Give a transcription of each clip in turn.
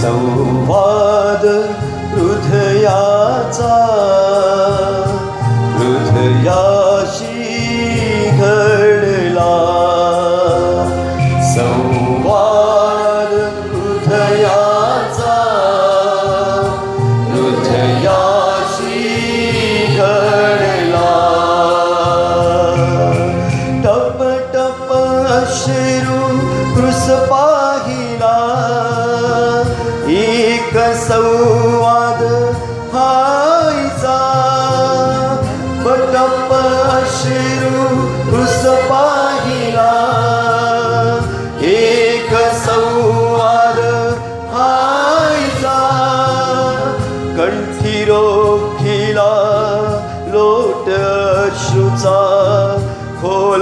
संवाद हृदयाचा हृदयाशी संवाद हायचा बटप शिरू कृस पाहिला. एक संवाद हायचा कंठी रोखिला लोट अश्रूचा खोल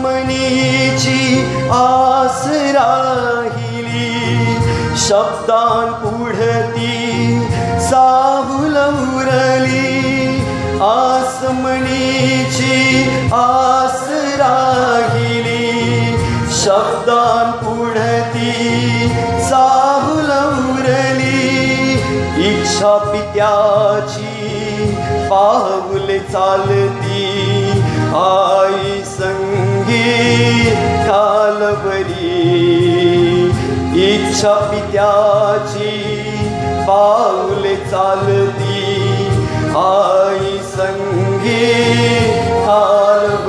आसमनीची आस राहिली. शब्दान पुढती साहुल उरली आसमणीची आस राहिली. शब्दान पुढती साहुल उरली इच्छा पित्याची पाऊल चालती. आई संग कालवरी. इच्छा पित्याची पाऊले चालती. आई संगी कालवरी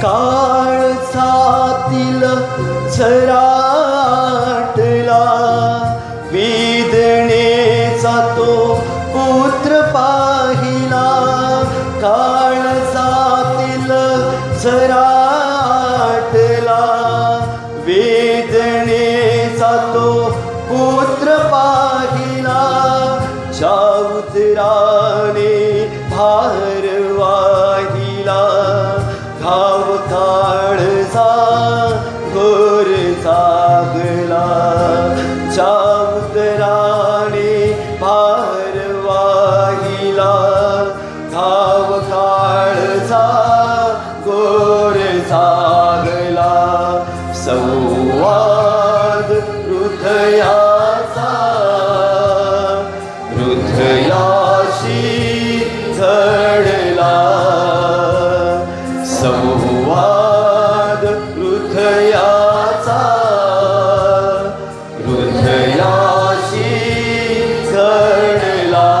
God. झराटला वेदनेचा तो पुत्र पाहिला. काळ जातील सराटला वेदनेचा तो संवाद हृदयाचा हृदयाशी घडला. संवाद हृदयाचा हृदयाशी घडला.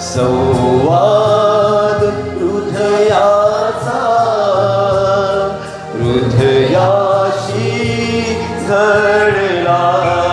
संवाद हृदयाचा हृदयाशी ઘડલા.